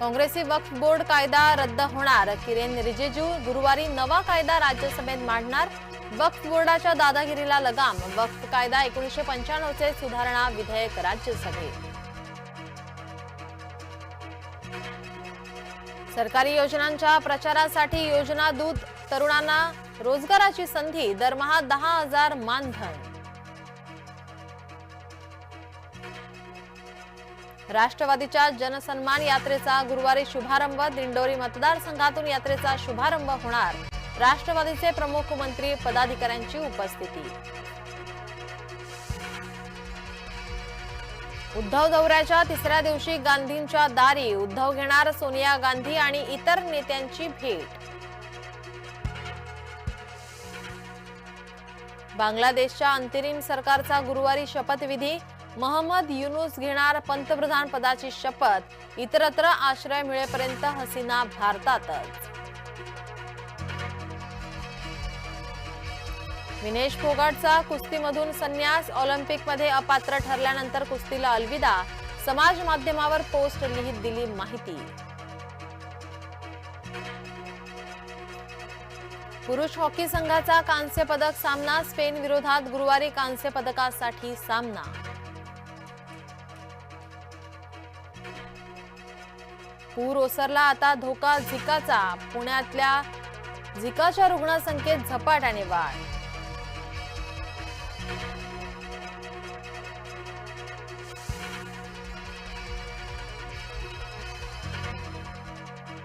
काँग्रेसी वक्फ बोर्ड कायदा रद्द होणार. किरेन रिजिजू गुरुवारी नवा कायदा राज्यसभेत मांडणार. वक्फ बोर्डाच्या दादागिरीला लगाम. वक्फ कायदा एकोणीसशे पंच्याण्णवचे सुधारणा विधेयक राज्यसभेत. सरकारी योजनांच्या प्रचारासाठी योजना दूत तरुणांना रोजगाराची संधी. दरमहा दहा हजार मानधन. राष्ट्रवादीच्या जनसन्मान यात्रेचा गुरुवारी शुभारंभ दिंडोरी मतदारसंघातून यात्रेचा शुभारंभ होणार. राष्ट्रवादीचे प्रमुख मंत्री पदाधिकाऱ्यांची उपस्थिती. उद्धव दौऱ्याच्या तिसऱ्या दिवशी गांधींच्या दारी उद्धव घेणार सोनिया गांधी आणि इतर नेत्यांची भेट. बांगलादेशच्या अंतरिम सरकारचा गुरुवारी शपथविधी महम्मद युनुस घेणार पंतप्रधान पदाची शपथ. इतरत्र आश्रय मिळेपर्यंत हसीना भारतातच. विनेश फोगाटचा कुस्तीमधून संन्यास ऑलिम्पिकमध्ये अपात्र ठरल्यानंतर कुस्तीला अलविदा. समाज माध्यमावर पोस्ट लिहित दिली माहिती. पुरुष हॉकी संघाचा कांस्य पदक सामना स्पेन विरोधात गुरुवारी कांस्य पदकासाठी सामना. पूर ओसरला आता धोका झिकाचा. पुण्यातल्या झिकाच्या रुग्णसंख्येत झपाट्याने वाढ